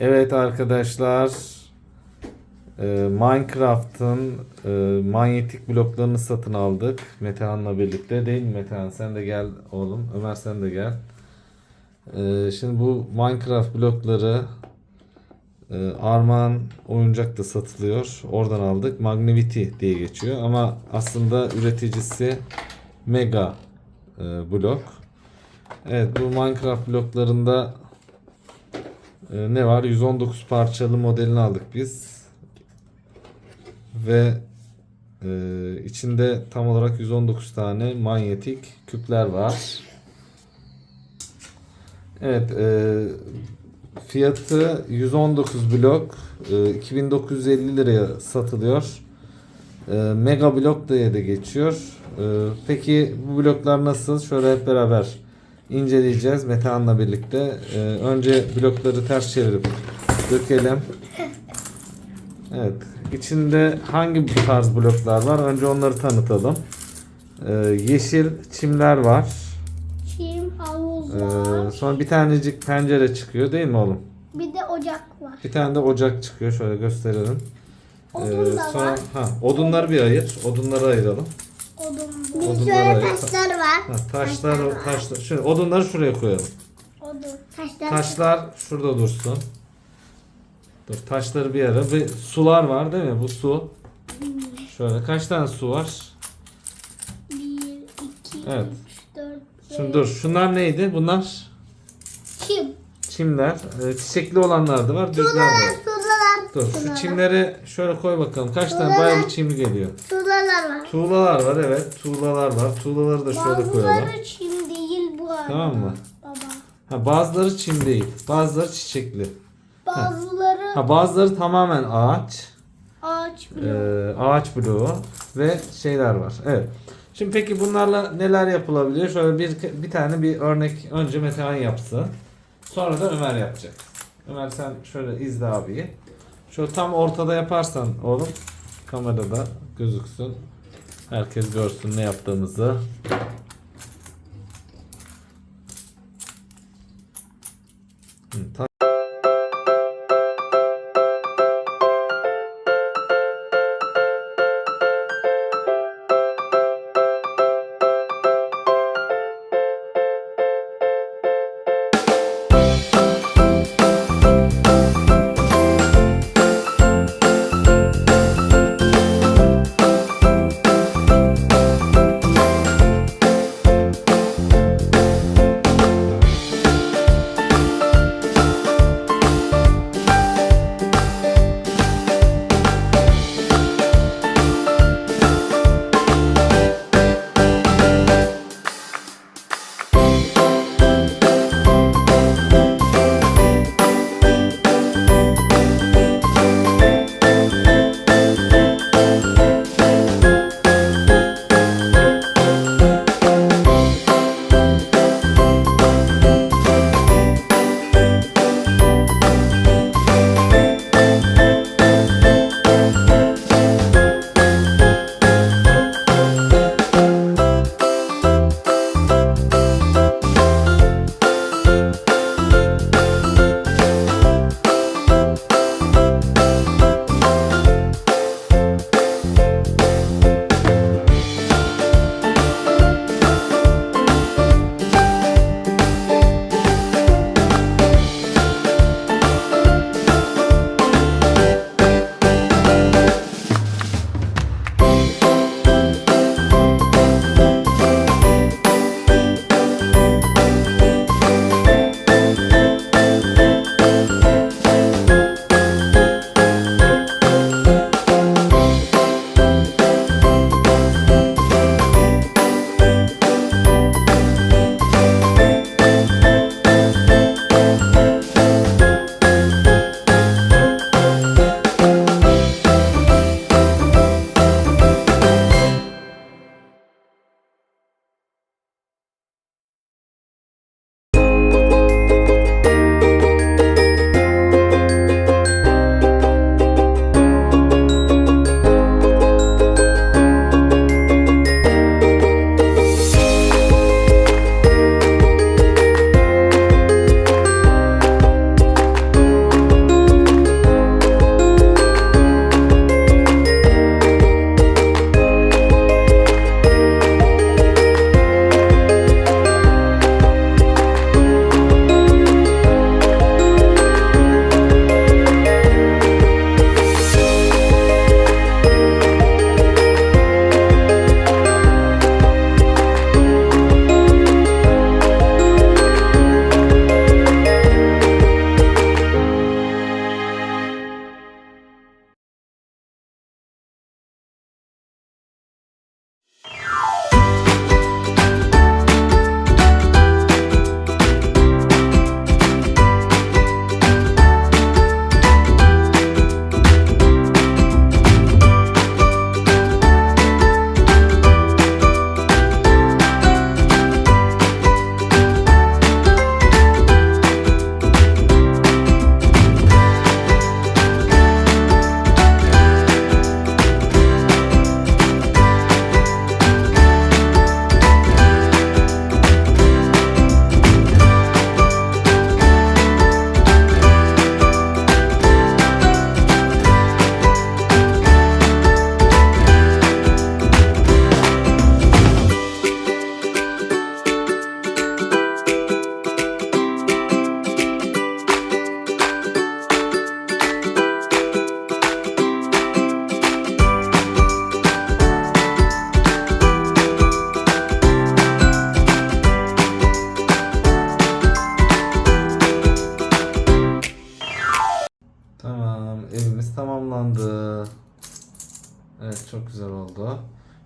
Evet arkadaşlar e, Minecraft'ın e, manyetik bloklarını satın aldık. Metehan'la birlikte değil mi Metehan? Sen de gel oğlum. Ömer sen de gel. E, Şimdi bu Minecraft blokları Armağan oyuncakta satılıyor. Oradan aldık. Magnevity diye geçiyor. Ama aslında üreticisi Mega blok. Evet bu Minecraft bloklarında ee, ne var? 119 parçalı modelini aldık biz. Ve e, içinde tam olarak 119 tane manyetik küpler var. Evet, e, fiyatı 119 blok, e, 2950 liraya satılıyor. E, mega blok diye de geçiyor. E, peki bu bloklar nasıl? Şöyle hep beraber inceleyeceğiz Metehan'la birlikte. Ee, önce blokları ters çevirip dökelim. Evet. İçinde hangi tarz bloklar var? Önce onları tanıtalım. Ee, yeşil çimler var. Çim, havuz Ee, sonra bir tanecik pencere çıkıyor değil mi oğlum? Bir de ocak var. Bir tane de ocak çıkıyor. Şöyle gösterelim. Ee, Odun da sonra var. ha, odunları bir ayır. Odunları ayıralım. Odun. Bir Bir Odunları şöyle taşlar var. Ha, taşlar, taşlar. Şöyle odunları şuraya koyalım. Odun. Taşlar. Taşlar şurada dursun. Dur taşları bir yere. Bir sular var değil mi? Bu su. Şöyle kaç tane su var? Bir, iki, Evet. üç, dört, Şimdi beş. dur. Şunlar neydi? Bunlar Çim. çimler. Ee, çiçekli olanlar da var. Düzler de var. Dur. Şu çimleri şöyle koy bakalım. Kaç tane? Tuğlalar. Bayağı çimli geliyor. Tuğlalar var. Tuğlalar var evet. Tuğlalar var. Tuğlaları da şöyle koyalım. Bazıları çim değil bu arada. Tamam mı? Baba. Ha, bazıları çim değil. Bazıları çiçekli. Bazıları Ha, bazıları tamamen ağaç. ağaç bloğu. Ee, ağaç bloğu ve şeyler var. Evet. Şimdi peki bunlarla neler yapılabiliyor? Şöyle bir bir tane bir örnek önce Metehan yapsın. Sonra da Ömer yapacak. Ömer sen şöyle izle abiyi. Şöyle tam ortada yaparsan oğlum kamerada gözüksün. Herkes görsün ne yaptığımızı.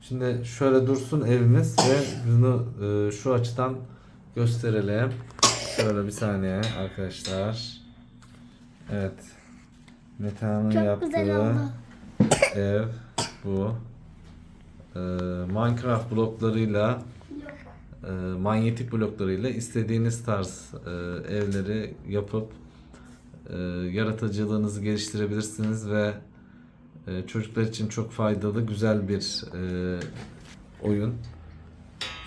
Şimdi şöyle dursun evimiz ve bunu e, şu açıdan gösterelim. Şöyle bir saniye arkadaşlar. Evet. Metehan'ın Çok yaptığı oldu. ev bu. Ee, Minecraft bloklarıyla e, manyetik bloklarıyla istediğiniz tarz e, evleri yapıp e, yaratıcılığınızı geliştirebilirsiniz ve e, çocuklar için çok faydalı güzel bir e, oyun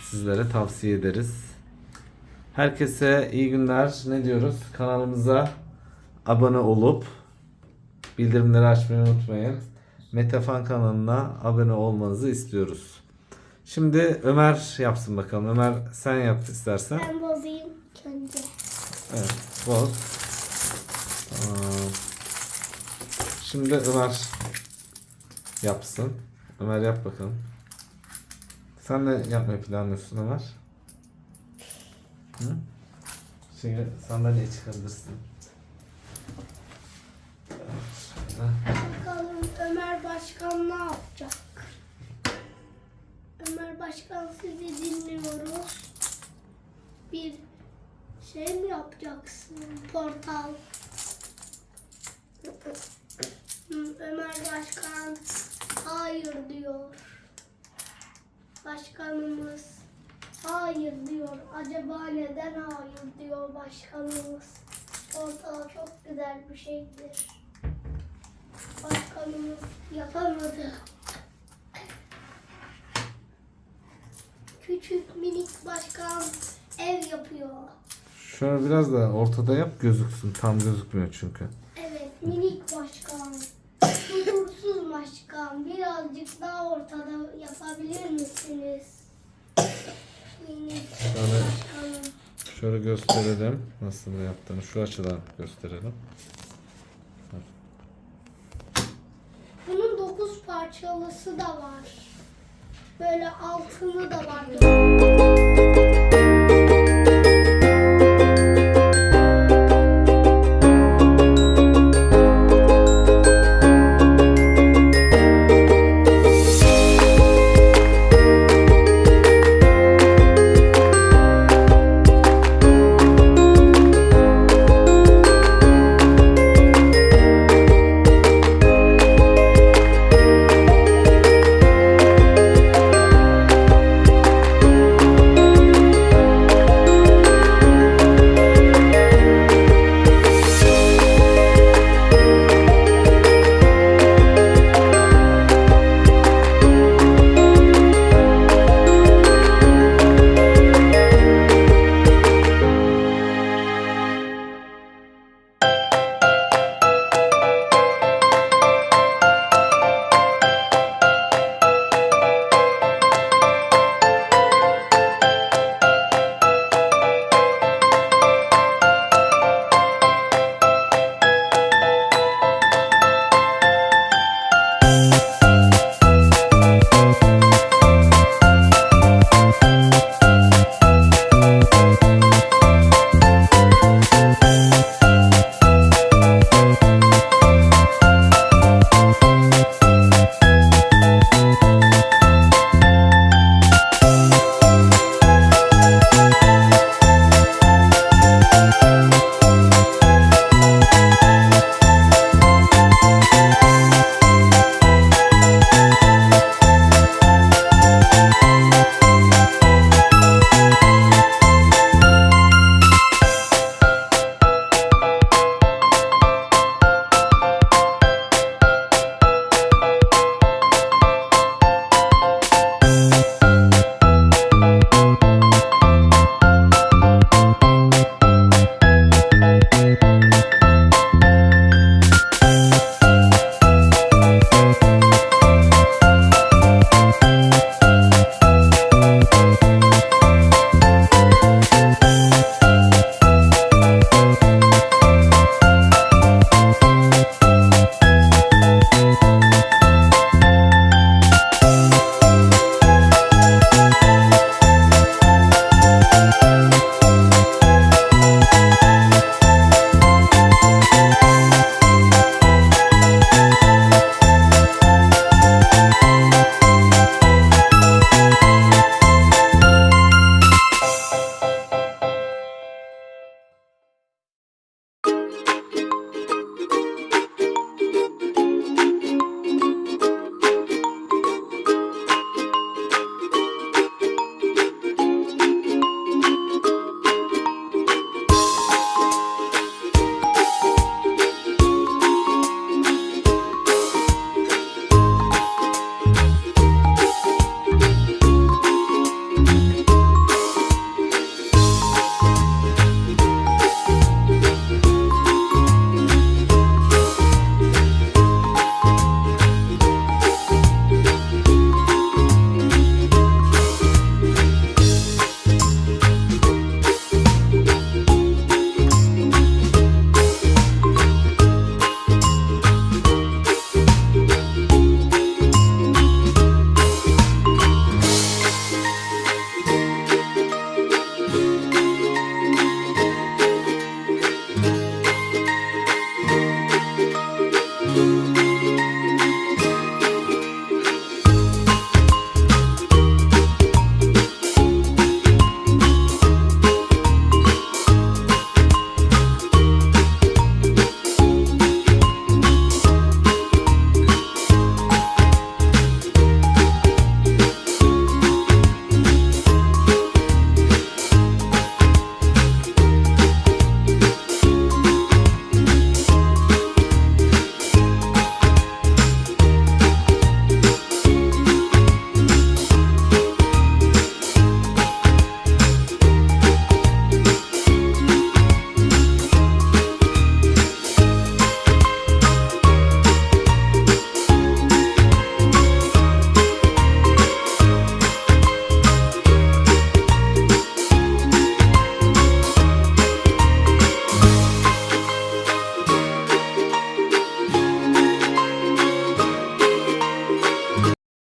sizlere tavsiye ederiz. Herkese iyi günler. Ne diyoruz? Kanalımıza abone olup bildirimleri açmayı unutmayın. Metafan kanalına abone olmanızı istiyoruz. Şimdi Ömer yapsın bakalım. Ömer sen yap istersen. Ben bozayım önce. Evet, boz. Tamam. Şimdi Ömer yapsın. Ömer yap bakalım. Sen de yapmayı planlıyorsun Ömer. Hı? Şimdi sandalye çıkabilirsin. Bakalım Ömer Başkan ne yapacak? Ömer Başkan sizi dinliyoruz. Bir şey mi yapacaksın? Portal. Ömer Başkan hayır diyor. Başkanımız hayır diyor. Acaba neden hayır diyor başkanımız? Portal çok güzel bir şeydir. Başkanımız yapamadı. Küçük minik başkan ev yapıyor. Şöyle biraz da ortada yap gözüksün. Tam gözükmüyor çünkü. Evet minik başkan. Başkan. Birazcık daha ortada yapabilir misiniz? Şöyle. Şöyle gösterelim nasıl yaptığını. Şu açıdan gösterelim. Bunun dokuz parçalısı da var. Böyle altını da var.